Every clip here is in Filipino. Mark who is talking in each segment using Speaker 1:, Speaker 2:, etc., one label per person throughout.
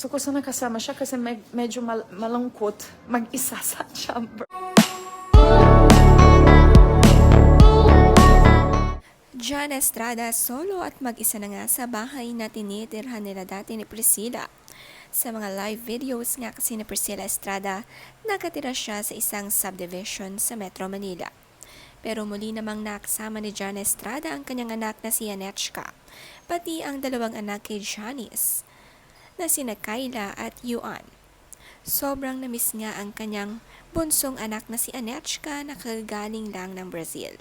Speaker 1: Gusto ko sana kasama siya kasi med- medyo mal- malungkot mag-isa sa chamber.
Speaker 2: John Estrada solo at mag-isa na nga sa bahay na tinitirhan nila dati ni Priscilla. Sa mga live videos nga kasi ni Priscilla Estrada, nakatira siya sa isang subdivision sa Metro Manila. Pero muli namang nakasama ni John Estrada ang kanyang anak na si Anechka, pati ang dalawang anak kay Janice, na sina Kyla at Yuan. Sobrang namiss nga ang kanyang bunsong anak na si Anechka na kagaling lang ng Brazil.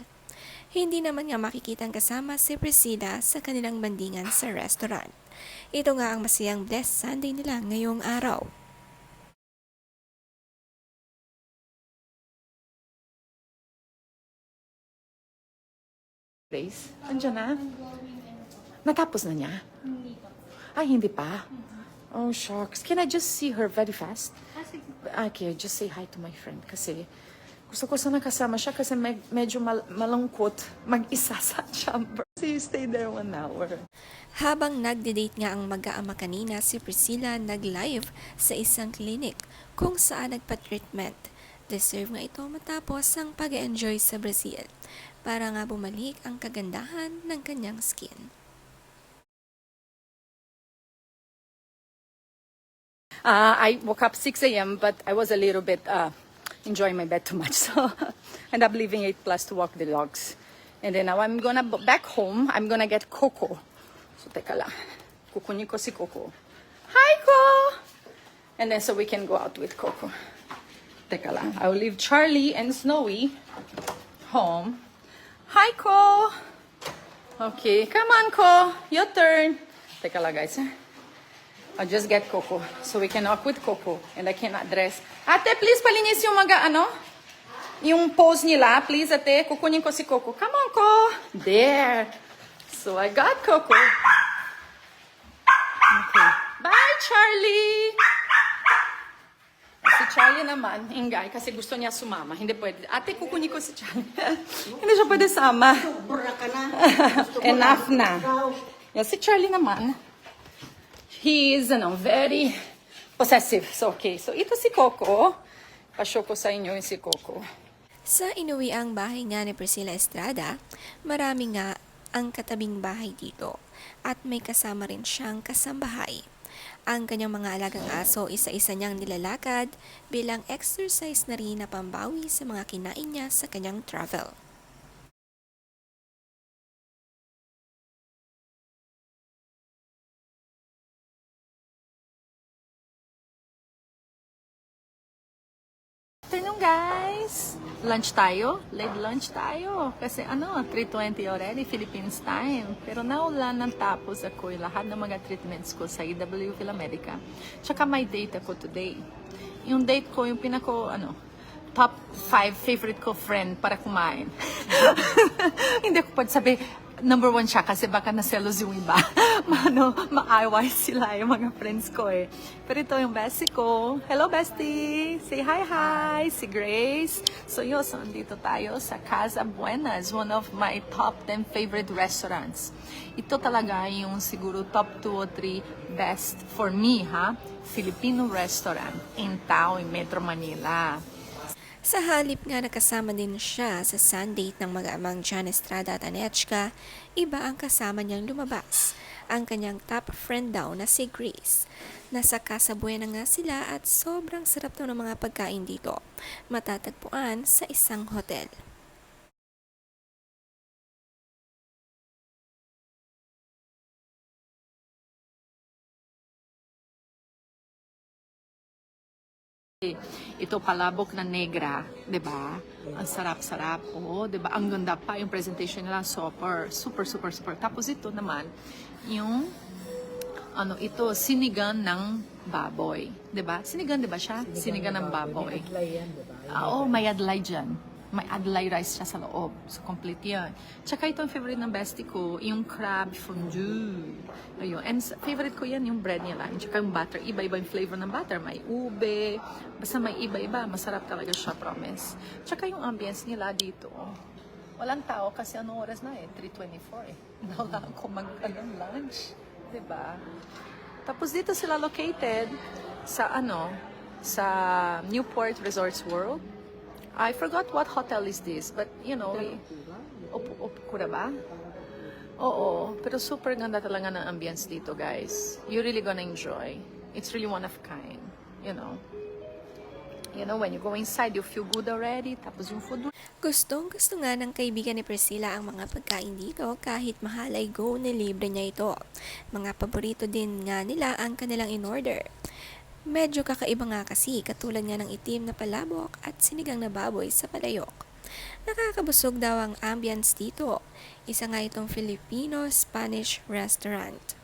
Speaker 2: Hindi naman nga makikitang kasama si Priscilla sa kanilang bandingan sa restaurant. Ito nga ang masayang Blessed Sunday nila ngayong araw.
Speaker 1: Grace, andyan na? Natapos na niya? Ay, hindi pa? Oh, shucks. Can I just see her very fast? Okay, just say hi to my friend kasi gusto ko sana kasama siya kasi med- medyo mal- malungkot mag-isa sa chamber. So you stay there one hour.
Speaker 2: Habang nagde-date nga ang mag-aama kanina, si Priscilla nag-live sa isang clinic kung saan nagpa-treatment. Deserve nga ito matapos ang pag enjoy sa Brazil para nga bumalik ang kagandahan ng kanyang skin.
Speaker 3: Uh, I woke up 6 a.m., but I was a little bit uh, enjoying my bed too much. So end up leaving 8 plus to walk the dogs. And then now I'm gonna, back home, I'm gonna get Coco. So teka lang. Kukunin ko si Coco. Hi, Coco! And then so we can go out with Coco. Teka lang. I'll leave Charlie and Snowy home. Hi, Coco! Okay, come on, Coco. Your turn. Teka lang, guys. I'll just get Coco. So we can walk with Coco. And I cannot dress. Ate, please palinis yung mga ano? Yung pose nila. Please, ate. Kukunin ko si Coco. Come on, Ko. There. So I got Coco. Okay. Bye, Charlie. Si Charlie naman, ingay, kasi gusto niya sumama. Hindi pwede. Ate, kukunin ko si Charlie. Hindi siya pwede sama.
Speaker 4: Sobra ka na.
Speaker 3: Enough na. Yeah, si Charlie naman, he is, ano, very possessive. So, okay. So, ito si Coco. Pa-show ko sa inyo yung si Coco.
Speaker 2: Sa inuwi ang bahay nga ni Priscilla Estrada, marami nga ang katabing bahay dito at may kasama rin siyang kasambahay. Ang kanyang mga alagang aso isa-isa niyang nilalakad bilang exercise na rin na pambawi sa mga kinain niya sa kanyang travel.
Speaker 3: Afternoon, guys! Lunch tayo. Late lunch tayo. Kasi ano, 3.20 already, Philippines time. Pero naulan ng tapos ako yung lahat ng mga treatments ko sa EW Philomedica. Tsaka may date ako today. Yung date ko, yung pinako, ano, top 5 favorite ko friend para kumain. Hindi ko pwede sabi, number one siya kasi baka naselos yung iba. Mano, maaway sila yung mga friends ko eh. Pero ito yung bestie ko. Hello, bestie! Say hi, hi! Si Grace. So yun, so andito tayo sa Casa Buenas, one of my top 10 favorite restaurants. Ito talaga yung siguro top 2 or 3 best for me, ha? Filipino restaurant in Tao, in Metro Manila.
Speaker 2: Sa halip nga nakasama din siya sa sundate ng mag-amang John Estrada at Anechka, iba ang kasama niyang lumabas. Ang kanyang top friend daw na si Grace. Nasa Casa Buena nga sila at sobrang sarap daw ng mga pagkain dito. Matatagpuan sa isang hotel.
Speaker 3: Ito palabok na negra, 'di ba? Ang sarap-sarap. Oo, 'di ba? Ang ganda pa yung presentation nila, super, super, super, super. Tapos ito naman yung ano ito sinigang ng baboy, 'di ba? Sinigang 'di ba siya? Sinigang ng baboy. Ah, Oo, may adlay dyan. May adlay rice siya sa loob. So, complete yan. Tsaka ito ang favorite ng bestie ko, yung crab fondue. Ayun. And favorite ko yan, yung bread nila. And tsaka yung butter. Iba-iba yung flavor ng butter. May ube. Basta may iba-iba. Masarap talaga siya, promise. Tsaka yung ambience nila dito. Walang tao kasi anong oras na eh? 3.24 eh. Nawala ako mag ano, lunch. ba? Tapos dito sila located sa ano, sa Newport Resorts World. I forgot what hotel is this, but you know, we, Op Opkura ba? Oo, pero super ganda talaga ng ambience dito, guys. You're really gonna enjoy. It's really one of kind, you know. You know, when you go inside, you feel good already. Tapos yung food
Speaker 2: Gustong gusto nga ng kaibigan ni Priscilla ang mga pagkain dito kahit mahal ay go na libre niya ito. Mga paborito din nga nila ang kanilang in-order. Medyo kakaiba nga kasi katulad nga ng itim na palabok at sinigang na baboy sa palayok. Nakakabusog daw ang ambience dito. Isa nga itong Filipino-Spanish restaurant.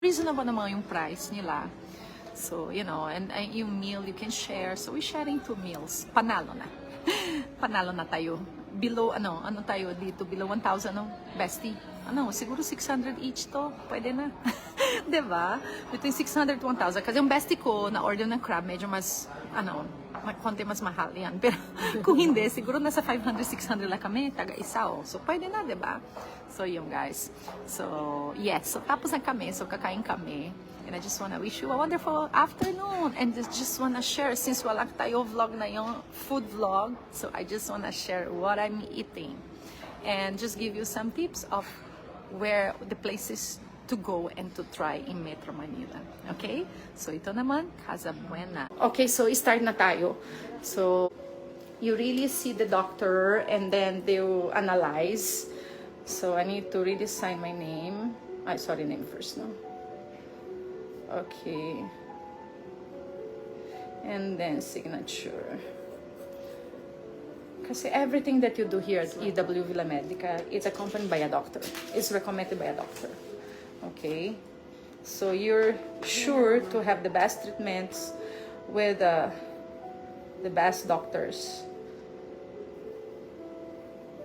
Speaker 3: Reasonable naman yung price nila. So, you know, and, and yung meal you can share. So, we're sharing two meals. Panalo na. Panalo na tayo. Below, ano, ano tayo dito? Below 1,000, no? Bestie. Ano, siguro 600 each to. Pwede na. ba? Between 600 to 1,000. Kasi yung bestie ko, na-order ng crab, medyo mas, ano, konti mas mahal yan. Pero kung hindi, siguro nasa 500, 600 lang kami, taga isa, oh. So, pwede na, 'di ba? So, yung guys. So, yes. So, tapos na kami. So, kakain kami. And I just wanna wish you a wonderful afternoon. And just, just wanna share, since wala tayo vlog na yung food vlog, so I just wanna share what I'm eating. And just give you some tips of where the places to go and to try in Metro Manila. Okay? So, ito naman, Casa Buena.
Speaker 1: Okay, so start na tayo. So, you really see the doctor and then they will analyze. So, I need to really sign my name. I sorry, name first, no? Okay. And then signature. Kasi everything that you do here at EW Villa Medica it's accompanied by a doctor. It's recommended by a doctor. Okay? So you're sure to have the best treatments with uh, the best doctors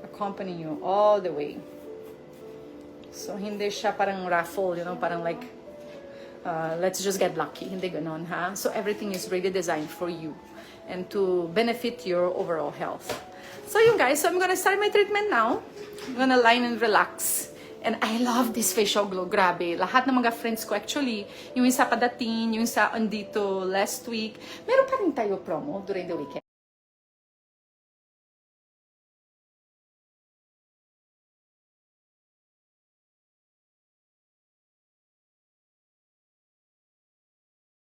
Speaker 1: accompany you all the way. So hindi siya parang raffle, you know, parang like uh, let's just get lucky. Hindi ganon, ha? So everything is really designed for you and to benefit your overall health. So yun guys, so I'm gonna start my treatment now. I'm gonna line and relax. And I love this facial glow. Grabe. Lahat ng mga friends ko actually, yung isa padating, yung isa andito last week, meron pa rin tayo promo during the weekend.